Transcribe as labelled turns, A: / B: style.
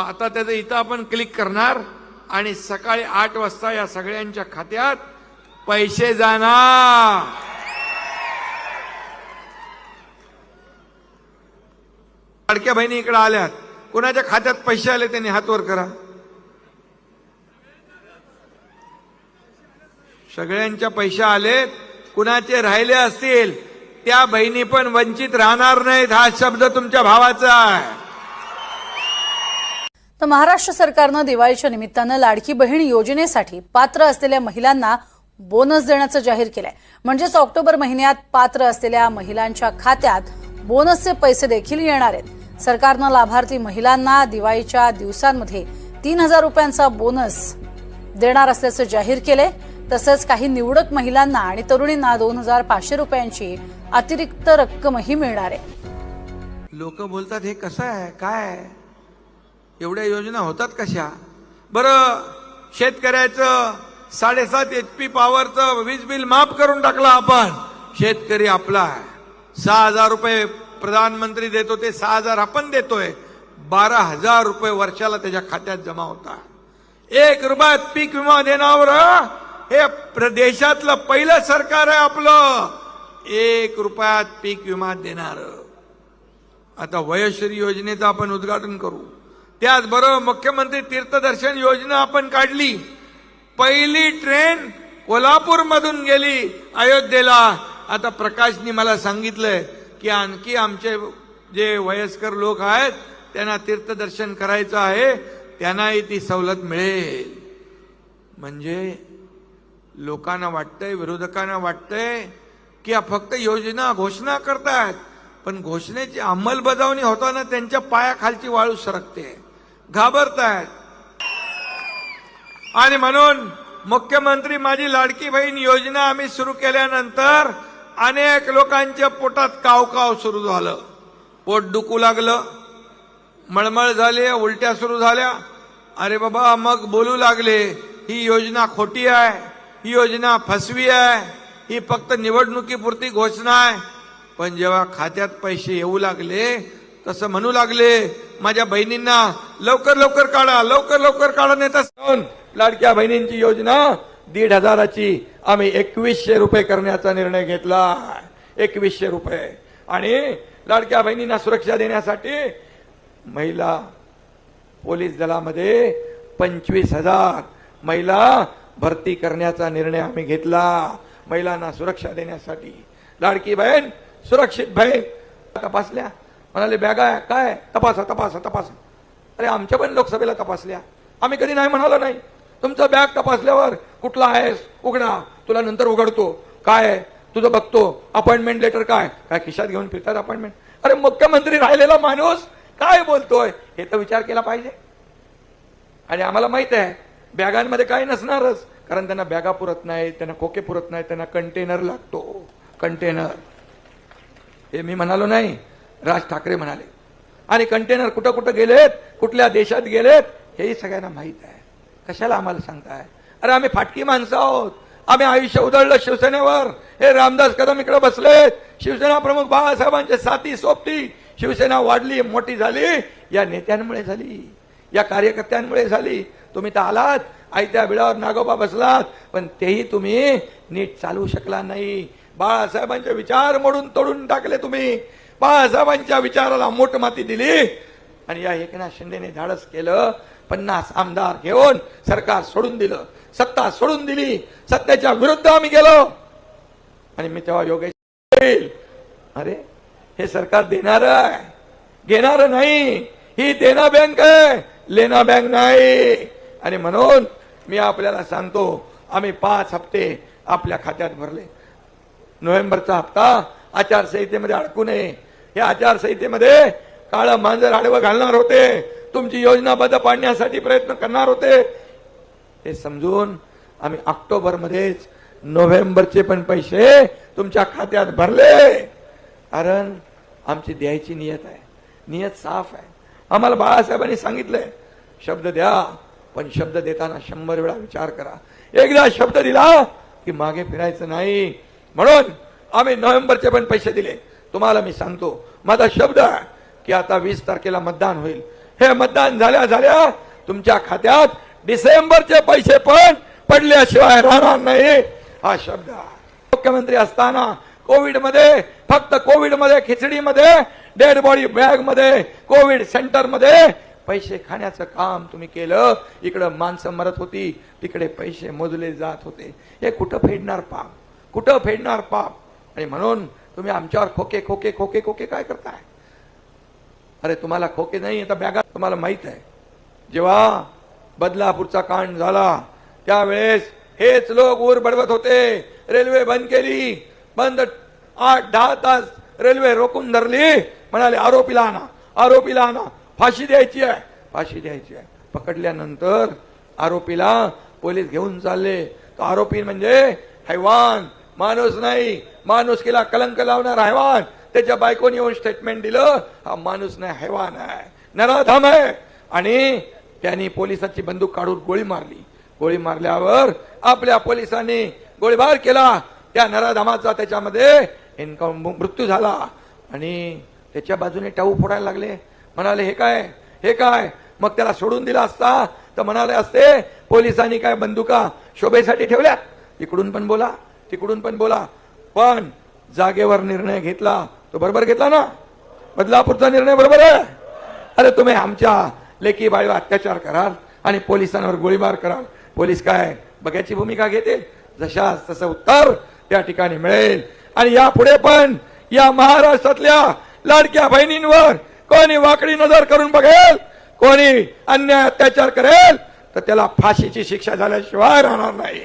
A: आता त्याचं इथं आपण क्लिक करणार आणि सकाळी आठ वाजता या सगळ्यांच्या खात्यात पैसे जाणार. लाडक्या बहिणी इकडे आल्यात. कुणाच्या खात्यात पैसे आले त्यांनी हातवर करा. सगळ्यांच्या पैसे आले कुणाचे राहिले असतील त्या बहिणी पण वंचित राहणार नाहीत हा शब्द तुमच्या भावाचा आहे.
B: तर महाराष्ट्र सरकारनं दिवाळीच्या निमित्तानं लाडकी बहीण योजनेसाठी पात्र असलेल्या महिलांना बोनस देण्याचं जाहीर केलंय. म्हणजेच ऑक्टोबर महिन्यात पात्र असलेल्या महिलांच्या खात्यात बोनसचे पैसे देखील येणार आहेत. सरकारनं लाभार्थी महिलांना दिवाळीच्या दिवसांमध्ये तीन हजार रुपयांचा बोनस देणार असल्याचं जाहीर केलंय. तसंच काही निवडक महिलांना आणि तरुणींना दोन हजार पाचशे रुपयांची अतिरिक्त रक्कमही मिळणार आहे.
A: लोक बोलतात हे कसं आहे? काय आहे? एवढ्या योजना होतात कशा? बरं शेतकऱ्याचं साडेसात एच पी पॉवरचं वीज बिल माफ करून टाकलं आपण. शेतकरी आपला सहा हजार रुपये प्रधानमंत्री देतो ते सहा हजार आपण देतोय. बारा हजार रुपये वर्षाला त्याच्या खात्यात जमा होता. एक रुपयात पीक विमा देण्यावर हे देशातलं पहिलं सरकार आहे आपलं. एक रुपयात पीक विमा देणार. आता वयश्री योजनेचं आपण उद्घाटन करू. त्याचबरोबर मुख्यमंत्री तीर्थदर्शन योजना आपण काढली. पहिली ट्रेन कोल्हापूरमधून गेली अयोध्येला. आता प्रकाशनी मला सांगितलंय की आणखी आमचे जे वयस्कर लोक आहेत त्यांना तीर्थदर्शन करायचं आहे त्यांनाही ती सवलत मिळेल. म्हणजे लोकांना वाटतंय विरोधकांना वाटतंय की या फक्त योजना घोषणा करतायत पण घोषणेची अंमलबजावणी होताना त्यांच्या पायाखालची वाळू सरकते. घाबरतायत. आणि म्हणून मुख्यमंत्री माझी लाडकी बहीण योजना आम्ही सुरू केल्यानंतर अनेक लोकांच्या पोटात काव काव सुरू झालं. पोट दुखू लागलं. मळमळ झाली उलट्या सुरू झाल्या. अरे बाबा मग बोलू लागले ही योजना खोटी आहे ही योजना फसवी आहे ही फक्त निवडणुकीपुरती घोषणा आहे. पण जेव्हा खात्यात पैसे येऊ लागले तसं म्हणू लागले माझ्या बहिणींना लवकर लवकर काढा लवकर लवकर काढा नेता लाडक्या बहिणींची योजना दीड हजाराची. आम्ही एकवीसशे रुपये करण्याचा निर्णय घेतला. एकवीसशे रुपये. आणि लाडक्या बहिणींना सुरक्षा देण्यासाठी महिला पोलीस दलामध्ये पंचवीस हजार. महिला भरती करण्याचा निर्णय आम्ही घेतला. महिलांना सुरक्षा देण्यासाठी. लाडकी बहीण सुरक्षित बहीण. तपासल्या. म्हणाले बॅगा आहे, काय तपासा तपासा तपासा. अरे आमच्या पण लोकसभेला तपासल्या. आम्ही कधी नाही म्हणालो नाही. तुमचं बॅग तपासल्यावर कुठला आहेस? उघडा. तुला नंतर उघडतो. काय तुझं बघतो. अपॉइंटमेंट लेटर काय? काय खिशात घेऊन फिरतात अपॉइंटमेंट अरे मुख्यमंत्री राहिलेला माणूस काय बोलतोय? हे तर विचार केला पाहिजे. आणि आम्हाला माहीत आहे बॅगांमध्ये काही नसणारच. कारण त्यांना बॅगा पुरत नाही त्यांना खोके पुरत नाही त्यांना कंटेनर लागतो. कंटेनर हे मी म्हणालो नाही. राज ठाकरे म्हणाले. आणि कंटेनर कुठं कुठं गेलेत कुठल्या देशात गेलेत हेही सगळ्यांना माहीत आहे. कशाला आम्हाला सांगताय? अरे आम्ही फाटकी माणसं आहोत. आम्ही आयुष्य उधळलं शिवसेनेवर. हे रामदास कदम इकडे बसलेत. शिवसेना प्रमुख बाळासाहेबांच्या साथी सोबती शिवसेना वाढली मोठी झाली. या नेत्यांमुळे झाली. या कार्यकर्त्यांमुळे झाली. तुम्ही तर आलात. आयत्या बिळावर नागोबा बसलात. पण तेही तुम्ही नीट चालवू शकला नाही. बाळासाहेबांचे विचार मोडून तोडून टाकले तुम्ही. बाळासाहेबांच्या विचाराला मोठ माती दिली. आणि या एकनाथ शिंदेने धाडस केलं. पन्नास आमदार घेऊन सरकार सोडून दिलं. सत्ता सोडून दिली. सत्तेच्या विरुद्ध आम्ही गेलो. आणि मी तेव्हा योगेश अरे हे सरकार देणार आहे. घेणार नाही. ही देना बँक आहे. लेना बँक नाही. आणि म्हणून मी आपल्याला सांगतो आम्ही पाच हप्ते आपल्या खात्यात भरले. नोव्हेंबरचा हप्ता आचारसंहितेमध्ये अडकू नये. हे आचारसंहितेमध्ये काळं मांजर आडवं घालणार होते. तुमची योजनाबद्ध पाडण्यासाठी प्रयत्न करणार होते. हे समजून आम्ही ऑक्टोबरमध्येच नोव्हेंबरचे पण पैसे तुमच्या खात्यात भरले. कारण आमची द्यायची नियत आहे. नियत साफ आहे. आम्हाला बाळासाहेबांनी सांगितलंय शब्द द्या पण शब्द देताना शंभर वेळा विचार करा. एकदा शब्द दिला की मागे फिरायचं नाही. म्हणून आम्ही नोव्हेंबरचे पण पैसे दिले. तुम्हाला मी सांगतो माझा शब्द आहे की आता वीस तारखेला मतदान होईल. हे मतदान झाल्या झाल्या तुमच्या खात्यात डिसेंबरचे पैसे पण पडल्याशिवाय राहणार नाही. हा शब्द मुख्यमंत्री असताना कोविडमध्ये फक्त कोविडमध्ये खिचडीमध्ये डेड बॉडी बॅगमध्ये कोविड सेंटरमध्ये पैसे खाण्याचं काम तुम्ही केलं. इकडं माणसं मरत होती तिकडे पैसे मोजले जात होते. हे कुठं फेडणार पाप? कुठं फेडणार पाप? आणि म्हणून तुम्ही आमच्यावर खोके खोके खोके खोके काय करताय? अरे तुम्हाला खोके नाही आता बॅगा तुम्हाला माहीत आहे. जेव्हा बदलापूरचा कांड झाला त्यावेळेस हेच लोक ऊर बडवत होते. रेल्वे बंद केली. बंद आठ दहा तास रेल्वे रोखून धरली. म्हणाले आरोपीला आणा आरोपीला आणा. फाशी द्यायची आहे. फाशी द्यायची आहे. पकडल्यानंतर आरोपीला पोलीस घेऊन चालले. तो आरोपी म्हणजे हैवान माणूस नाही. माणूस केला कलंक लावणार हैवान. त्याच्या बायकोने येऊन स्टेटमेंट दिलं हा माणूस नाही हैवान आहे. नराधाम आहे. आणि त्यांनी पोलिसाची बंदूक काढून गोळी मारली. गोळी मारल्यावर आपल्या पोलिसांनी गोळीबार केला. त्या नराधामाचा त्याच्यामध्ये इन्काउंट मृत्यू झाला. आणि त्याच्या बाजूने टाऊ फोडायला लागले. म्हणाले हे काय? हे काय? मग त्याला सोडून दिला असता? तर म्हणाले असते पोलिसांनी काय बंदुका शोभेसाठी ठेवल्या इकडून पण बोला. तिकडून पण बोला. पण जागेवर निर्णय घेतला तो बरोबर घेतला ना? बदलापूरचा निर्णय बरोबर आहे. अरे तुम्ही आमच्या लेकी बाळीवर अत्याचार कराल आणि पोलिसांवर गोळीबार कराल. पोलीस काय बघ्याची भूमिका घेतील? जशा तसं उत्तर त्या ठिकाणी मिळेल. आणि यापुढे पण या महाराष्ट्रातल्या लाडक्या बहिणींवर कोणी वाकडी नजर करून बघेल कोणी अन्याय अत्याचार करेल तर त्याला फाशीची शिक्षा झाल्याशिवाय राहणार नाही.